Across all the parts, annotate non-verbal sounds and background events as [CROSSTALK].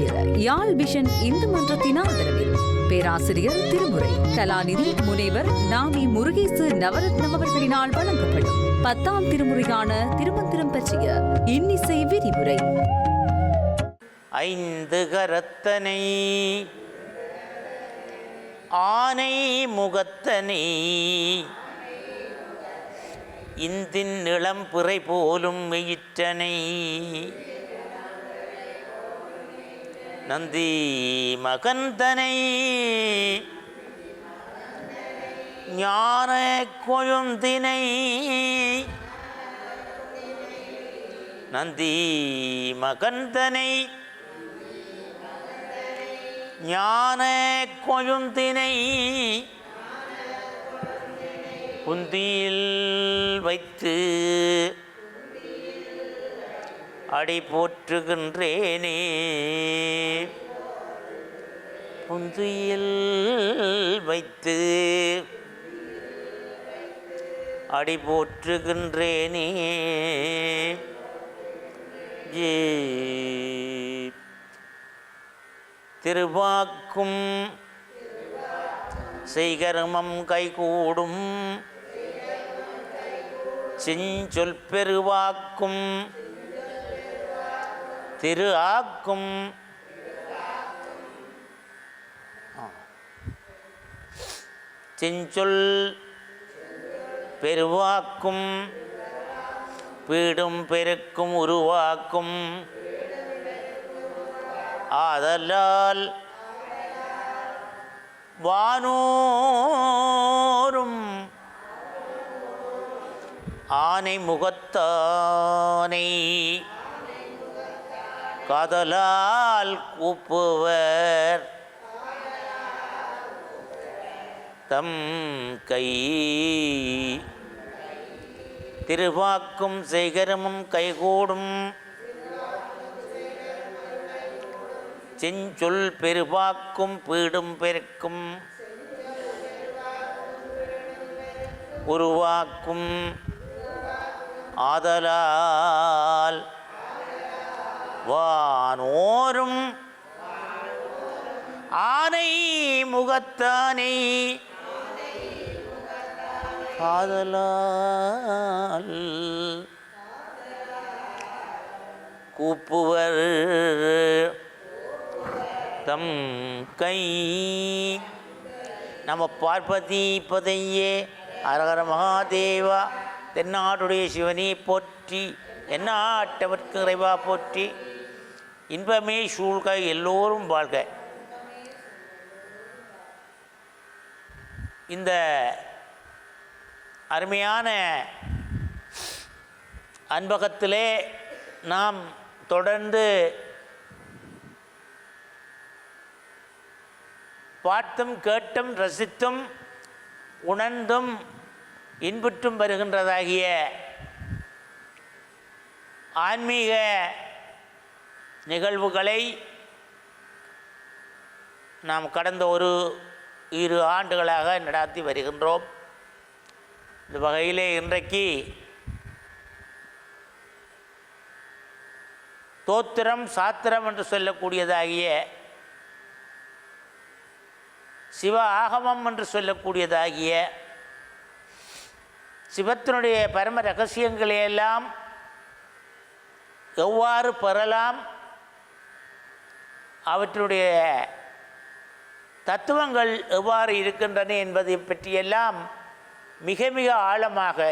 தவிர யாழ் விஷன் இந்து மன்றத்தின் ஆதரவில். பேராசிரியர் திருமுறை கலாநிதி முனைவர் நாமி முருகேசு நவரத்னம் அவர்களினால் வழங்கப்படும் பத்தாம் திருமுறையான திருமந்திரம் பற்றிய இன்னிசை விரிவுரை. ஐந்து கரத்தனை ஆனை முகத்தனை இந்தின் இளம்பிறை போலும் மெயிற்றனை நந்தி மகந்தனை ஞான கொழுந்தினை நந்தி மகந்தனை ஞான கொழுந்தினை குந்தியில் வைத்து அடி போற்றுகின்றேனே. புந்துயில் வைத்து அடி போற்றுகின்றேனே. ஜே திருவாக்கும் செய்கர்மம் கைகூடும். செஞ்சொல் பெருவாக்கும் திரு ஆக்கும். ஆ. செஞ்சொல் பெருவாக்கும். பீடும் பெருக்கும் உருவாக்கும். ஆதலால் வானோரும் ஆனை முகத்தானை காதலால் கூப்புவர். தம் கை திருவாக்கும் சேகரமும் கைகூடும். செஞ்சொல் பெருவாக்கும் பீடும் பெருக்கும். உருவாக்கும் ஆதலால் வானோரும் ஆனை முகத்தானை காதலால் கூப்புவர் தம் கை. நம்ம பார்ப்பதி பதையே அரகர மகாதேவா தென்னாடுடைய சிவனே போற்றி என்ன ஆட்டவர்க்கு இறைவா போற்றி. இன்பமே சூழ்க எல்லோரும் வாழ்க. இந்த அருமையான அன்பகத்திலே நாம் தொடர்ந்து பார்த்தும் கேட்டும் ரசித்தும் உணர்ந்தும் இன்புற்றும் வருகின்றதாகிய ஆன்மீக நிகழ்வுகளை நாம் கடந்த ஒரு இரு ஆண்டுகளாக நடாத்தி வருகின்றோம். இந்த வகையிலே இன்றைக்கு தோத்திரம் சாத்திரம் என்று சொல்லக்கூடியதாகிய சிவ ஆகமம் என்று சொல்லக்கூடியதாகிய சிவத்தினுடைய பரம ரகசியங்களையெல்லாம் எவ்வாறு பெறலாம்? அவற்றுடைய தத்துவங்கள் எவ்வாறு இருக்கின்றன என்பதை பற்றியெல்லாம் மிக மிக ஆழமாக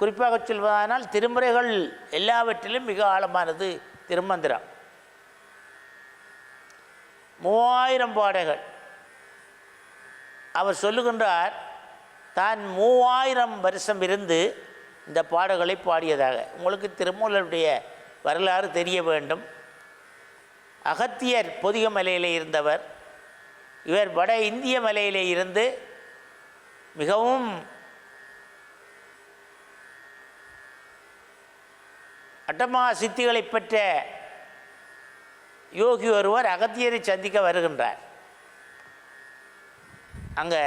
குறிப்பாக சொல்வதானால் திருமுறைகள் எல்லாவற்றிலும் மிக ஆழமானது திருமந்திரம். மூவாயிரம் பாடைகள் அவர் சொல்லுகின்றார் தான் மூவாயிரம் வருஷம் இருந்து இந்த பாடல்களை பாடியதாக. உங்களுக்கு திருமூலருடைய வரலாறு தெரிய வேண்டும். அகத்தியர் பொதிக மலையில் இருந்தவர். இவர் வட இந்திய மலையிலே இருந்து மிகவும் அட்டமா சித்திகளை பெற்ற யோகி ஒருவர் அகத்தியரை சந்திக்க வருகின்றார். அங்கே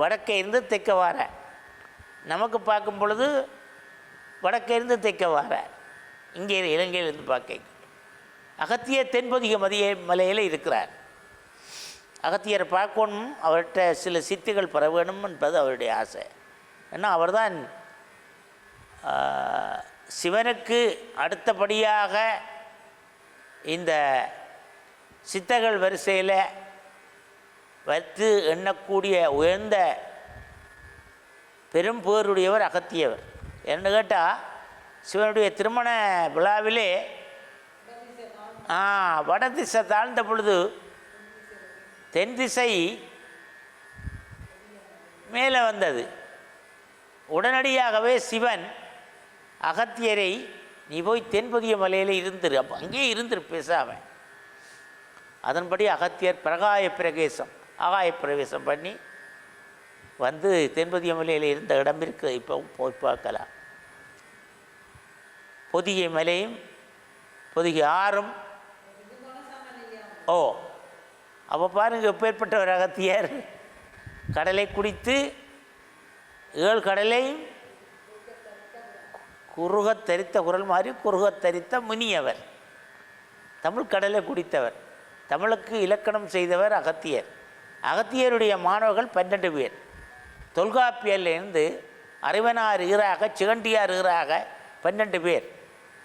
வடக்கே இருந்து தெற்க வார. நமக்கு பார்க்கும் பொழுது வடக்கே இருந்து தெற்க வார. இங்கே இலங்கையிலிருந்து பார்க்க அகத்திய தென்பதிக மதிய மலையில் இருக்கிறார். அகத்தியரை பார்க்கணும் அவர்கிட்ட சில சித்திகள் பெற வேணும் என்பது அவருடைய ஆசை. ஏன்னா அவர்தான் சிவனுக்கு அடுத்தபடியாக இந்த சித்தர்கள் வரிசையில் வைத்து எண்ணக்கூடிய உயர்ந்த பெரும் பேருடையவர் அகத்தியவர். என்ன கேட்டால் சிவனுடைய திருமண விழாவிலே ஆ வட திசை தாழ்ந்த பொழுது தென் திசை மேலே வந்தது. உடனடியாகவே சிவன் அகத்தியரை நீ போய் தென்பதிய மலையில் இருந்துரு. அப்போ அங்கேயே இருந்துரு பேசாம. அதன்படி அகத்தியர் பிரகாய பிரவேசம் ஆகாய பிரவேசம் பண்ணி வந்து தென்பதிய மலையில் இருந்த இடம் இருக்கு. இப்போ போய் பார்க்கலாம். பொதிகை மலையும் பொதிகை ஆறும் ஓ அப்போ பாருங்க எப்பேற்பட்ட ஒரு அகத்தியர் கடலை குடித்து ஏழு கடலை குறுகத் தரித்த குரல் மாதிரி குறுகத் தரித்த முனியவர். தமிழ் கடலை குடித்தவர். தமிழுக்கு இலக்கணம் செய்தவர் அகத்தியர். அகத்தியருடைய மாணவர்கள் பன்னெண்டு பேர். தொல்காப்பியர்லேருந்து அறிவனார் ஈராக சிகண்டியார் ஈராக பன்னெண்டு பேர்.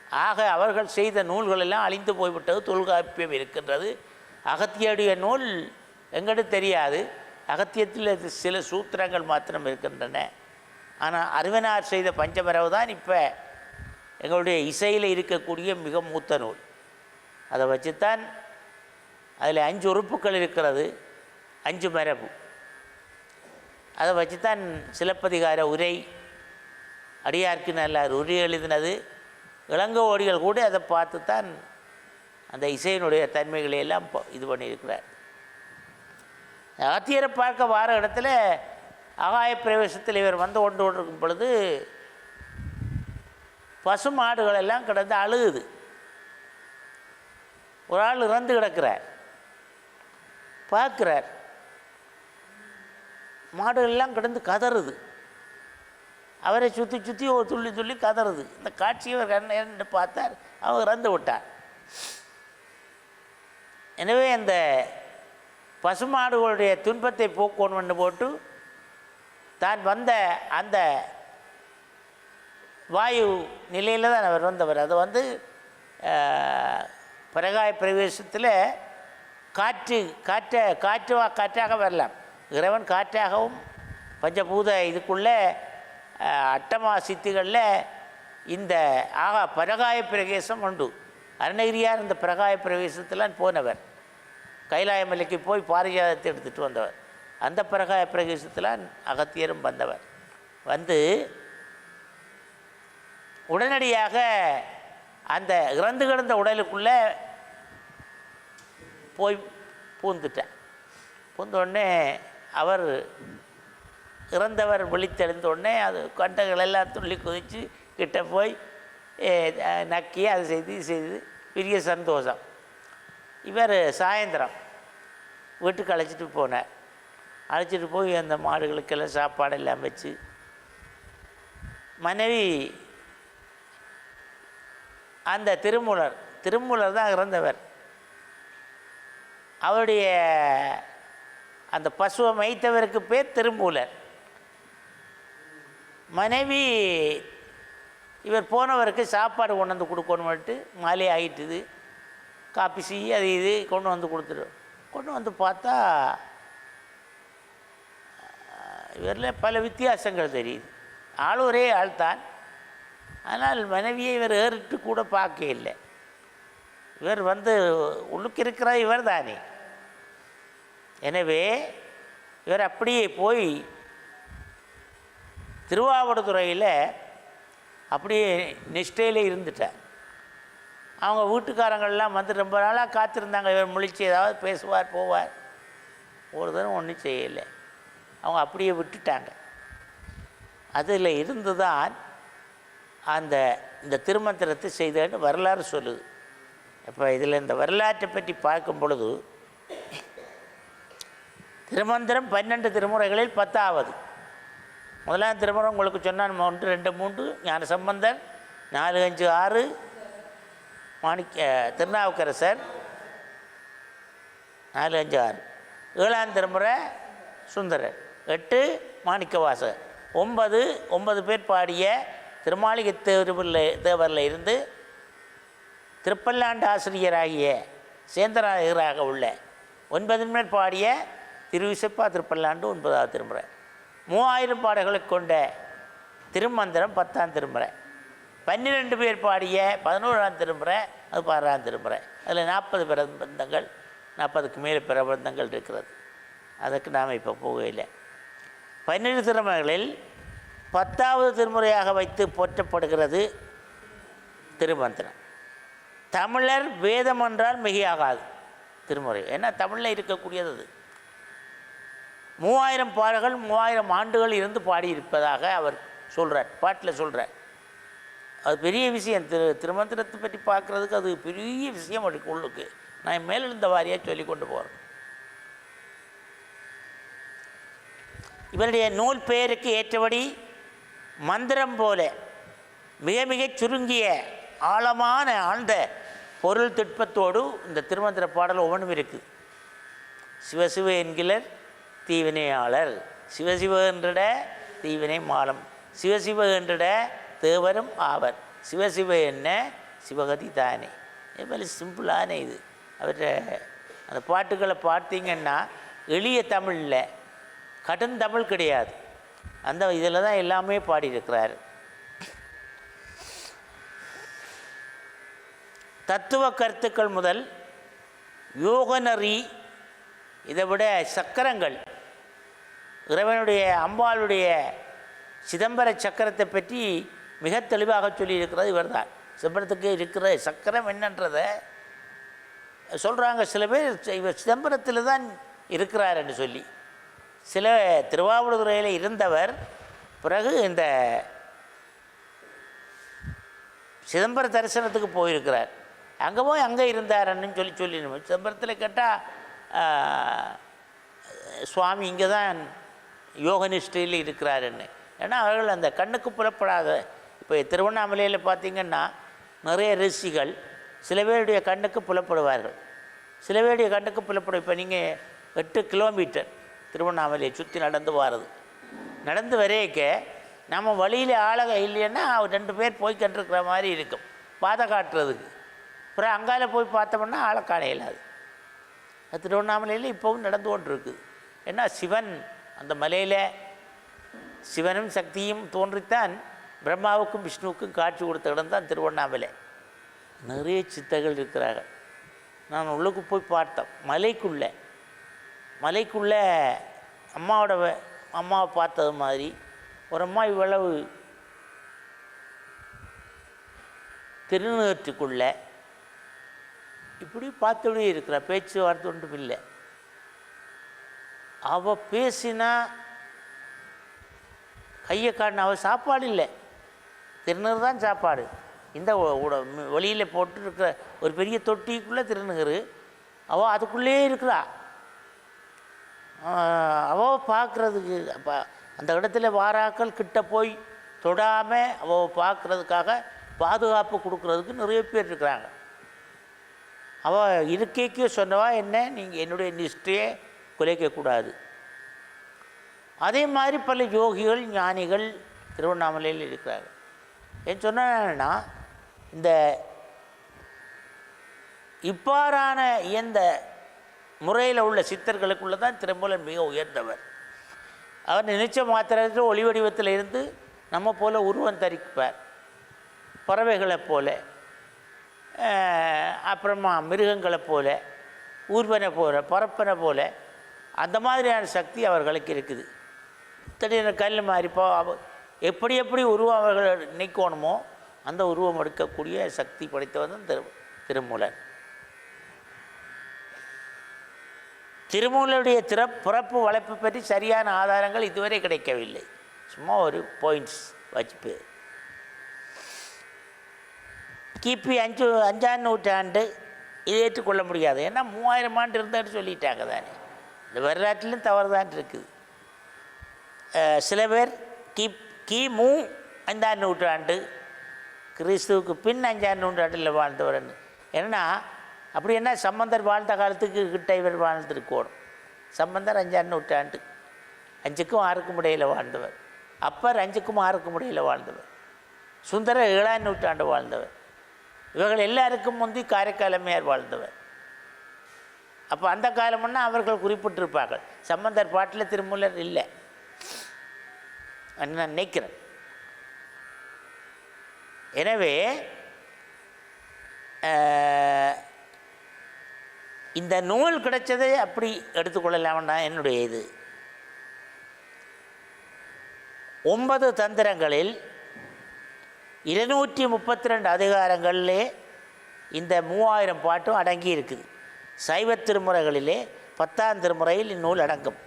ஆக அவர்கள் செய்த நூல்களெல்லாம் அழிந்து போய்விட்டது தொல்காப்பியம் இருக்கின்றது. அகத்தியடைய நூல் எங்கிட்ட தெரியாது. அகத்தியத்தில் சில சூத்திரங்கள் மாத்திரம் இருக்கின்றன. ஆனால் அருவினார் செய்த பஞ்சமரவு தான் இப்போ எங்களுடைய இசையில் இருக்கக்கூடிய மிக மூத்த நூல். அதை வச்சுத்தான் அதில் அஞ்சு உறுப்புகள் இருக்கிறது. அஞ்சு மரபு. அதை வச்சுத்தான் சிலப்பதிகார உரை அடியார்க்கு நல்லார் உரை எழுதினது. இளங்கோடிகள் கூட அதை பார்த்து தான் அந்த இசையினுடைய தன்மைகளை எல்லாம் இது பண்ணியிருக்கிறார். ஆத்தியரை பார்க்க வார இடத்துல ஆகாய பிரவேசத்தில் இவர் வந்து கொண்டு கொண்டிருக்கும் பொழுது பசு மாடுகள் எல்லாம் கிடந்து அழுகுது. ஒரு ஆள் இறந்து கிடக்கிறார். பார்க்குறார். மாடுகள்லாம் கிடந்து கதறுது. அவரை சுற்றி சுற்றி ஒரு துள்ளி துள்ளி கதறுது. இந்த காட்சியை அவர் கண்ணு பார்த்தார். அவர் இறந்து விட்டார். எனவே அந்த பசுமாடுகளுடைய துன்பத்தை போக்கணும்னு போட்டு தான் வந்த அந்த வாயு நிலையில் தான் அவர் வந்தவர். அது வந்து பிரகாய பிரவேசத்தில் காற்று காற்ற காற்று வா- காற்றாக வரலாம். இறைவன் காற்றாகவும் பஞ்சபூத இதுக்குள்ளே அட்டமா சித்திகளில் இந்த ஆகா பிரகாய பிரவேசம் உண்டு. அருணகிரியார் இந்த பிரகாய பிரவேசத்தில் போனவர். கைலாய மலைக்கு போய் பாரிஜாதத்தை எடுத்துகிட்டு வந்தவர். அந்த பிரகாய பிரகேசத்தில் அகத்தியரும் வந்தவர். வந்து உடனடியாக அந்த இறந்து கிடந்த உடலுக்குள்ளே போய் பூந்துட்டேன் பூந்தோடனே அவர் இறந்தவர் விழித்தெழுந்த உடனே அது கண்டங்கள் எல்லாம் துள்ளி குதித்து கிட்ட போய் நக்கி அது செய்து செய்து பெரிய சந்தோஷம். இவர் சாயந்தரம் வீட்டுக்கு அழைச்சிட்டு போனார். அழைச்சிட்டு போய் அந்த மாடுகளுக்கெல்லாம் சாப்பாடு எல்லாம் வச்சு மனைவி அந்த திருமூலர் திருமூலர் தான் இறந்தவர். அவருடைய அந்த பசுவை மைத்தவருக்கு பேர் திருமூலர். மனைவி இவர் போனவருக்கு சாப்பாடு கொண்டு வந்து கொடுக்கணும்ட்டு மாலை ஆகிட்டுது காப்பி சீ அது இது கொண்டு வந்து கொடுத்துரும் கொண்டு வந்து பார்த்தா இவரில் பல வித்தியாசங்கள் தெரியுது. ஆள் ஒரே ஆள்தான் ஆனால் மனைவியை இவர் ஏறிட்டு கூட பார்க்க இல்லை. இவர் வந்து உள்ளுக்கு இருக்கிற இவர் தானே. எனவே இவர் அப்படியே போய் திருவாவடுதுறையில் அப்படியே நிஷ்டையில் இருந்துட்டார். அவங்க வீட்டுக்காரங்கள்லாம் வந்து ரொம்ப நாளாக காத்திருந்தாங்க. இவர் முழிச்சு ஏதாவது பேசுவார் போவார். ஒரு தரம் ஒன்றும் செய்யலை. அவங்க அப்படியே விட்டுட்டாங்க. அதில் இருந்து தான் அந்த இந்த திருமந்திரத்தை செய்தன்னு வரலாறு சொல்லுது. இப்போ இதில் இந்த வரலாற்றை பற்றி பார்க்கும் பொழுது திருமந்திரம் பன்னெண்டு திருமுறைகளில் பத்தாவது. முதலாம் திருமுறை உங்களுக்கு சொன்னான் ஒன்று ரெண்டு மூன்று ஞான சம்பந்தன் நாலு அஞ்சு ஆறு மாணிக்க திருநாவுக்கரசர். நாலு அஞ்சு ஆறு. ஏழாம் திருமுறை சுந்தரர். எட்டு மாணிக்கவாசர். ஒன்பது ஒன்பது பேர் பாடிய திருமாளிகை தேவரில் தேவரில் இருந்து திருப்பல்லாண்டு ஆசிரியராகிய சேந்தராக உள்ள ஒன்பது பேர் பாடிய திருவிசப்பா திருப்பல்லாண்டு ஒன்பதாவது திருமுறை. மூவாயிரம் பாடல்களை கொண்ட திருமந்திரம் பத்தாம் திருமுறை. பன்னிரெண்டு பேர் பாடிய பதினோராம் திருமுறை அது பதினாறாம் திருமுறை. அதில் நாற்பது பிரபந்தங்கள் நாற்பதுக்கு மேலே பிரபந்தங்கள் இருக்கிறது. அதுக்கு நாம் இப்போ போகவில்லை. பன்னிரு திருமுறைகளில் பத்தாவது திருமுறையாக வைத்து போற்றப்படுகிறது திருமந்திரம். தமிழர் வேதம் என்றால் மிகையாகாது திருமுறை. ஏன்னா தமிழில் இருக்கக்கூடியது அது. மூவாயிரம் பாடல்கள் மூவாயிரம் ஆண்டுகள் இருந்து பாடியிருப்பதாக அவர் சொல்கிறார் பாட்டில் சொல்கிறார் அது பெரிய விஷயம். திரு திருமந்திரத்தை பற்றி பார்க்குறதுக்கு அது பெரிய விஷயம் அப்படி உள்ளுக்கு. நான் மேலெழுந்த வாரியாக சொல்லி கொண்டு போகிறேன் இவருடைய நூல் பெயருக்கு ஏற்றபடி மந்திரம் போல மிக மிகச் சுருங்கிய ஆழமான ஆழ்ந்த பொருள் திட்பத்தோடு இந்த திருமந்திர பாடல் ஒவ்வொன்றும் இருக்குது சிவசிவ என்கிறர் தீவினையாளர். சிவசிவ என்றிட தீவினை மாலம். சிவசிவ என்றிட தேவரும் ஆவர். சிவசிவ என்ன? சிவகதி தானே. இது மாதிரி சிம்பிளான இது. அவர் அந்த பாட்டுகளை பார்த்தீங்கன்னா எளிய தமிழில் கடும் தமிழ் கிடையாது. அந்த இதில் தான் எல்லாமே பாடியிருக்கிறார். தத்துவ கருத்துக்கள் முதல் யோகநறி இதை விட சக்கரங்கள். இறைவனுடைய அம்பாளுடைய சிதம்பர சக்கரத்தை பற்றி மிக தெளிவாக சொல்லியிருக்கிறது இவர்தான் சிதம்பரத்துக்கு இருக்கிற சக்கரம் என்னன்றதை சொல்கிறாங்க சில பேர் இவர் சிதம்பரத்தில் தான் இருக்கிறார் என்று சொல்லி. சில திருவாவூர்துறையில் இருந்தவர் பிறகு இந்த சிதம்பர தரிசனத்துக்கு போயிருக்கிறார். அங்கே போய் அங்கே இருந்தாருன்னு சொல்லி சொல்லி சிதம்பரத்தில் கேட்டால் சுவாமி இங்கே தான் யோக நிஷ்டையில் இருக்கிறாருன்னு ஏன்னா அவர்கள் அந்த கண்ணுக்கு புறப்படாத இப்போ திருவண்ணாமலையில் பார்த்திங்கன்னா நிறைய ரிஷிகள் சில பேருடைய கண்ணுக்கு புலப்படுவார்கள். சில பேருடைய கண்ணுக்கு புலப்படும். இப்போ நீங்கள் எட்டு கிலோமீட்டர் திருவண்ணாமலையை சுற்றி நடந்து வாரது. நடந்து வரையக்க நம்ம வழியில் ஆளக இல்லைன்னா ரெண்டு பேர் போய் கண்டிருக்கிற மாதிரி இருக்கும். பாதை காட்டுறதுக்கு. அப்புறம் அங்கால போய் பார்த்தோம்னா ஆளை காண இயலாது அது திருவண்ணாமலையில் இப்போவும் நடந்து கொண்டு இருக்குது ஏன்னா சிவன் அந்த மலையில் சிவனும் சக்தியும் தோன்றித்தான். பிரம்மாவுக்கும் விஷ்ணுவுக்கும் காட்சி கொடுத்த இடம் தான் திருவண்ணாமலை. நிறைய சித்தர்கள் இருக்கிறார்கள். நான் உள்ளுக்கு போய் பார்த்தேன். மலைக்குள்ளே மலைக்குள்ளே அம்மாவோட அம்மாவை பார்த்தது மாதிரி ஒரு அம்மா இவ்வளவு திருநீற்றுக்குள்ளே இப்படி பார்த்தபடி இருக்கிறா. பேச்சு வார்த்தை ஒன்றும் இல்லை. அவள் பேசினா கையை காட்டின அவள் சாப்பாடு இல்லை. திருநீர் தான் சாப்பாடு. இந்த வெளியில் போட்டு இருக்கிற ஒரு பெரிய தொட்டிக்குள்ளே திருநீர் அவள் அதுக்குள்ளேயே இருக்கிறா. அவள் பார்க்குறதுக்கு அப்போ அந்த இடத்துல வாராக்கள் கிட்ட போய் தொடாமல் அவள் பார்க்குறதுக்காக பாதுகாப்பு கொடுக்குறதுக்கு நிறைய பேர் இருக்கிறாங்க. அவள் இருக்கைக்கு சொன்னவா என்ன நீங்கள் என்னுடைய நிஷ்டையை குலைக்கக்கூடாது அதே மாதிரி பல யோகிகள் ஞானிகள் திருவண்ணாமலையில் இருக்கிறாங்க ஏன் சொன்னா இந்த இவ்வாறான இயந்த முறையில் உள்ள சித்தர்களுக்குள்ளே தான் திருமூலன் மிக உயர்ந்தவர். அவர் நினைச்ச மாத்திரத்தில் ஒளி வடிவத்தில் இருந்து நம்ம போல் உருவம் தரிப்பார். பறவைகளைப் போல அப்புறமா மிருகங்களைப் போல ஊர்வனை போல பறப்பனை போல அந்த மாதிரியான சக்தி அவர்களுக்கு இருக்குது. திடீர்னு கல் மாதிரி போ அவ எப்படி எப்படி உருவம் அவர்கள் நினைக்கணுமோ அந்த உருவம் எடுக்கக்கூடிய சக்தி படைத்தவன் தான் திரு திருமூலன் திருமூலனுடைய திற பிறப்பு வளர்ப்பு பற்றி சரியான ஆதாரங்கள் இதுவரை கிடைக்கவில்லை. சும்மா ஒரு பாயிண்ட்ஸ் வச்சுப்பு. கிபி அஞ்சு அஞ்சாம் நூற்றாண்டு இதை ஏற்றுக்கொள்ள முடியாது. ஏன்னா மூவாயிரம் ஆண்டு இருந்தான்னு சொல்லிட்டாங்க தானே. இந்த வரலாற்றிலும் தவறு தான் இருக்குது சில பேர் கிப் கிமு ஐந்தாம் நூற்றாண்டு. கிறிஸ்துவுக்கு பின் அஞ்சாம் நூற்றாண்டில் வாழ்ந்தவர்னு ஏன்னா அப்படி என்ன சம்பந்தர் வாழ்ந்த காலத்துக்கு கிட்ட இவர் வாழ்ந்திருக்கணும் சம்பந்தர் அஞ்சாம் நூற்றாண்டு. அஞ்சுக்கும் ஆறுக்கும் இடையில் வாழ்ந்தவர். அப்பர் அஞ்சுக்கும் ஆறுக்கும் இடையில் வாழ்ந்தவர். சுந்தர ஏழாம் நூற்றாண்டு வாழ்ந்தவர். இவர்கள் எல்லாருக்கும் முந்தி காரைக்காலமையார் வாழ்ந்தவர். அப்போ அந்த காலம்னா அவர்கள் குறிப்பிட்டிருப்பார்கள். சம்பந்தர் பாட்டில் திருமூலர் இல்லை. நான் நினைக்கிறேன். எனவே இந்த நூல் கிடைச்சதை அப்படி எடுத்துக்கொள்ளலாம்னா என்னுடைய இது. ஒன்பது தந்திரங்களில் இருநூற்றி முப்பத்தி ரெண்டு அதிகாரங்களிலே இந்த மூவாயிரம் பாட்டும் அடங்கி இருக்குது சைவ திருமுறைகளிலே பத்தாம் திருமுறையில் இந்நூல் அடங்கும்.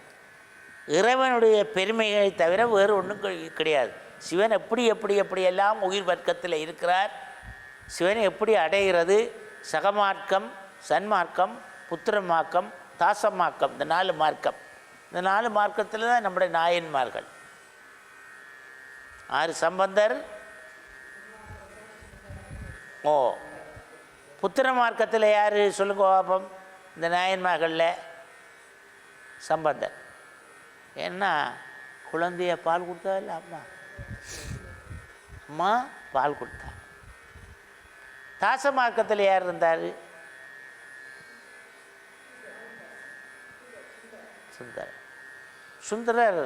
இறைவனுடைய பெருமைகளை தவிர வேறு ஒன்றும் கிடையாது. சிவன் எப்படி எப்படி எப்படியெல்லாம் உயிர் வர்க்கத்தில் இருக்கிறார்? சிவனை எப்படி அடைகிறது? சகமார்க்கம் சன்மார்க்கம் புத்திரமார்க்கம் தாசமாக்கம் இந்த நாலு மார்க்கம். இந்த நாலு மார்க்கத்தில் தான் நம்முடைய நாயன்மார்கள். ஆறு சம்பந்தர். ஓ புத்திர மார்க்கத்தில் யார்? சொல்லுங்க பாப்பம். இந்த நாயன்மார்களில் சம்பந்தர். ஏன்னா குழந்தைய பால் கொடுத்தா இல்லை அம்மா? அம்மா பால் கொடுத்தா. தாச மார்க்கத்தில் யார் இருந்தார்? சுந்தரர் சுந்தரர்.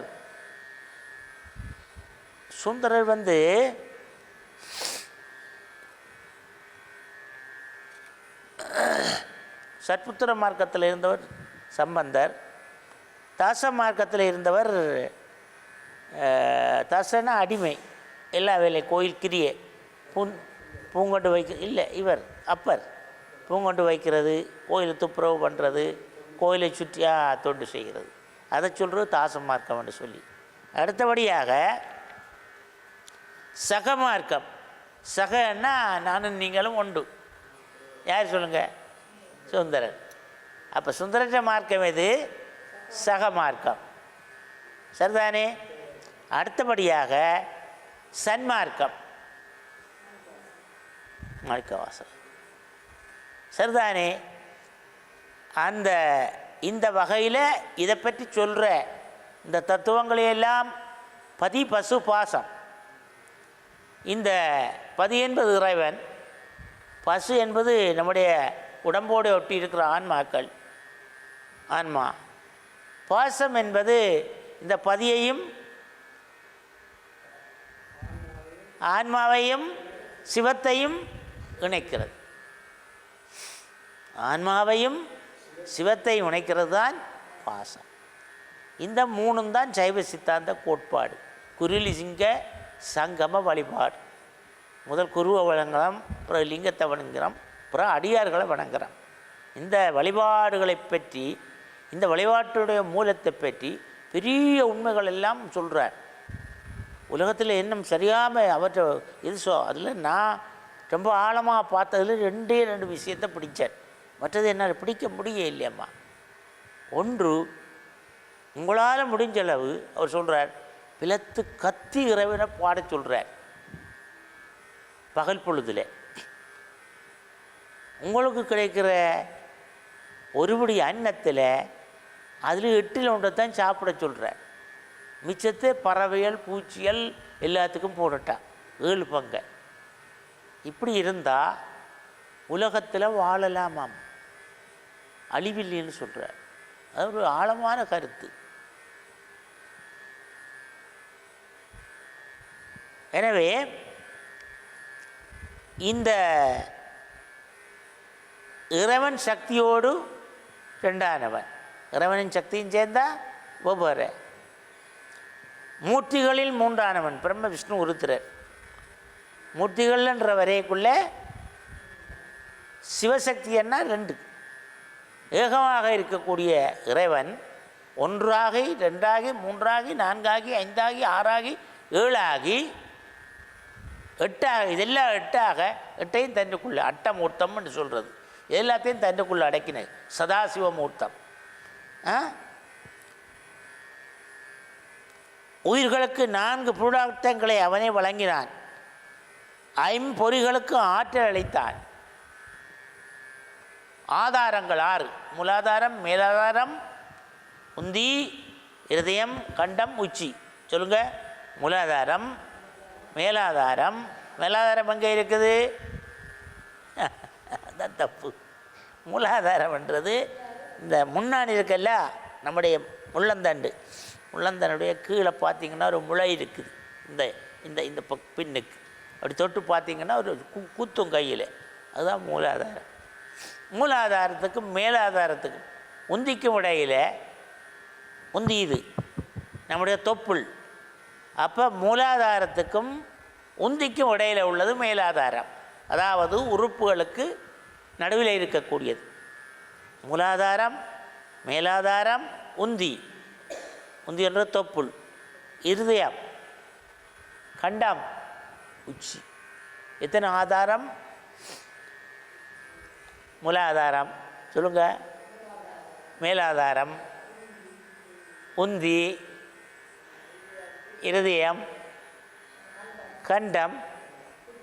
சுந்தரர் வந்து சத்புத்திர மார்க்கத்தில் இருந்தவர் சம்பந்தர். தாச மார்க்கத்தில் இருந்தவர் தாசனா அடிமை. எல்லா வேலை கோயில் கிரியை. பூன் பூங்கொண்டு வைக்க இல்லை இவர் அப்பர். பூங்கொண்டு வைக்கிறது கோயிலை துப்புரவு பண்ணுறது கோயிலை சுற்றியாக தொண்டு செய்கிறது. அதை சொல்கிறது தாச மார்க்கம் என்று சொல்லி. அடுத்தபடியாக சகமார்க்கம். சகன்னா நானும் நீங்களும் உண்டு. யார் சொல்லுங்கள் சுந்தரன் அப்போ சுந்தரன்ற மார்க்கம் எது? சக மார்க்கம் சரிதானே? அடுத்தபடியாக சன்மார்க்கம். மாணிக்கவாசல் சரிதானே? அந்த இந்த வகையில் இதை பற்றி சொல்கிற இந்த தத்துவங்களையெல்லாம் பதி பசு பாசம். இந்த பதி என்பது இறைவன் பசு என்பது நம்முடைய உடம்போடு ஒட்டி இருக்கிற ஆன்மாக்கள். ஆன்மா. பாசம் என்பது இந்த பதியையும் ஆன்மாவையும் சிவத்தையும் இணைக்கிறது. ஆன்மாவையும் சிவத்தையும் இணைக்கிறது தான் பாசம். இந்த மூணும் தான் சைவ சித்தாந்த கோட்பாடு. குருளி சிங்க சங்கம வழிபாடு. முதல் குருவை வணங்குறோம் அப்புறம் லிங்கத்தை வணங்குகிறோம் அப்புறம் அடியார்களை வணங்குகிறோம் இந்த வழிபாடுகளை பற்றி இந்த வழிபாட்டுடைய மூலத்தை பற்றி பெரிய உண்மைகள் எல்லாம் சொல்கிறார் உலகத்தில் இன்னும் சரியாமல் அவற்றை இது சொ அதில் நான் ரொம்ப ஆழமாக பார்த்ததுல ரெண்டே ரெண்டு விஷயத்தை பிடித்தேன் மற்றது என்னால் பிடிக்க முடிய இல்லையம்மா. ஒன்று உங்களால் முடிஞ்ச அளவு அவர் சொல்கிறார் பிளத்து கத்தி இறைவனை பாட சொல்கிறார் பகல் பொழுதில். உங்களுக்கு கிடைக்கிற ஒருபடி அன்னத்தில் அதில் எட்டில் ஒன்றை தான் சாப்பிட சொல்கிறேன் மிச்சத்தை பறவைகள் பூச்சிகள் எல்லாத்துக்கும் போடட்டான் ஏழு பங்கை. இப்படி இருந்தால் உலகத்தில் வாழலாமாம்? அழிவில்லைன்னு சொல்கிறார் அது ஒரு ஆழமான கருத்து. எனவே இந்த இறைவன் சக்தியோடு ரெண்டானவன் இறைவனின் சக்தியும் சேர்ந்தா ஒவ்வொரு மூர்த்திகளில் மூன்றானவன் பிரம்ம விஷ்ணு உருத்திரர். மூர்த்திகள்ன்ற வரைக்குள்ளே சிவசக்தி என்ன ரெண்டு. ஏகமாக இருக்கக்கூடிய இறைவன் ஒன்றாகி ரெண்டாகி மூன்றாகி நான்காகி ஐந்தாகி ஆறாகி ஏழாகி எட்டாக இதெல்லாம் எட்டாக எட்டையும் தன்னுக்குள்ளே அட்டமூர்த்தம்னு சொல்கிறது எல்லாத்தையும் தன்னுக்குள்ளே அடக்கினது. சதாசிவமூர்த்தம். உயிர்களுக்கு நான்கு புருடார்த்தங்களை அவனே வழங்கினான். ஐம்பொறிகளுக்கு ஆற்றல் அளித்தான். ஆதாரங்கள் ஆறு. மூலாதாரம் மேலாதாரம் உந்தி இருதயம் கண்டம் உச்சி. சொல்லுங்க. மூலாதாரம் மேலாதாரம். மேலாதாரம் எங்கே இருக்குது? [LAUGHS] அதான் தப்பு. மூலாதாரம்ன்றது இந்த முன்னாடி இருக்கல்ல நம்முடைய முள்ளந்தண்டு. முள்ளந்தனுடைய கீழே பார்த்தீங்கன்னா ஒரு முளை இருக்குது. இந்த இந்த இந்த பின்னுக்கு. அப்படி தொட்டு பார்த்தீங்கன்னா ஒரு கு கூத்தும் கையில். அதுதான் மூலாதாரம். மூலாதாரத்துக்கும் மேலாதாரத்துக்கும் உந்திக்கும் இடையில் உந்தி இது நம்முடைய தொப்புள். அப்போ மூலாதாரத்துக்கும் உந்திக்கும் இடையில் உள்ளது மேலாதாரம். அதாவது உறுப்புகளுக்கு நடுவில் இருக்கக்கூடியது. மூலாதாரம் மேலாதாரம் உந்தி. உந்தி என்ற தொப்புள். இருதயம். கண்டம். உச்சி. எத்தனை ஆதாரம்? மூலாதாரம். சொல்லுங்க. மேலாதாரம். உந்தி. இருதயம். கண்டம்.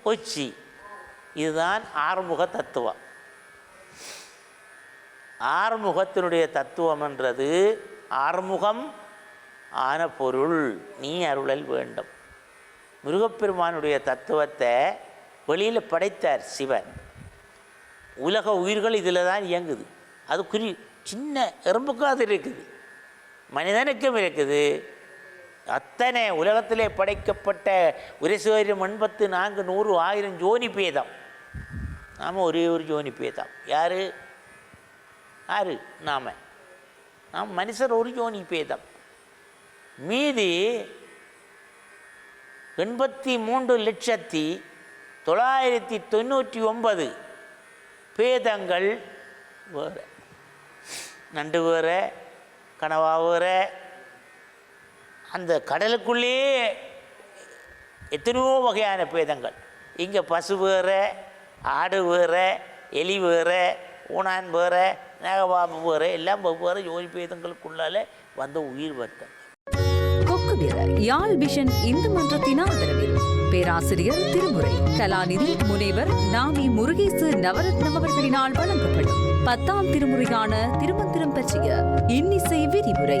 உச்சி. இதுதான் ஆறுமுக தத்துவம். ஆறுமுகத்தினுடைய தத்துவம்ன்றது ஆறுமுகம் ஆன பொருள் நீ அருளல் வேண்டும். முருகப்பெருமானுடைய தத்துவத்தை வெளியில் படைத்தார் சிவன். உலக உயிர்கள் இதில் தான் இயங்குது. அது குறி சின்ன எறும்புக்கும் அது இருக்குது. மனிதனுக்கும் இருக்குது. அத்தனை உலகத்திலே படைக்கப்பட்ட உரசுவரம் எண்பத்து நான்கு நூறு ஆயிரம் ஜோனி பேதம். நாம் ஒரே ஒரு ஜோனி பேதம். யார்? யார் நாம். நாம் மனுஷர் ஒரு யோனி பேதம். மீதி எண்பத்தி மூன்று லட்சத்தி தொள்ளாயிரத்தி தொண்ணூற்றி ஒன்பது பேதங்கள் வேறு. நண்டு வேறு கனவா வேறு. அந்த கடலுக்குள்ளேயே எத்தனையோ வகையான பேதங்கள். இங்கே பசு வேறு ஆடு வேறு எலி வேறு ஊனான் வேறு நாகபாம்பு வேறு எல்லாம் வெவ்வேறு யோனி பேதங்களுக்குள்ளால வந்த உயிர் வர்த்தம் கொக்குவிர யாழ் விஷன் இந்து மன்றத்தின் ஆதரவில் பேராசிரியர் திருமுறை கலாநிதி முனைவர் நாமி முருகேசு நவரத்னம் அவர்களினால் வழங்கப்படும். பத்தாம் திருமுறையான திருமந்திரம் பற்றிய இன்னிசை விதிமுறை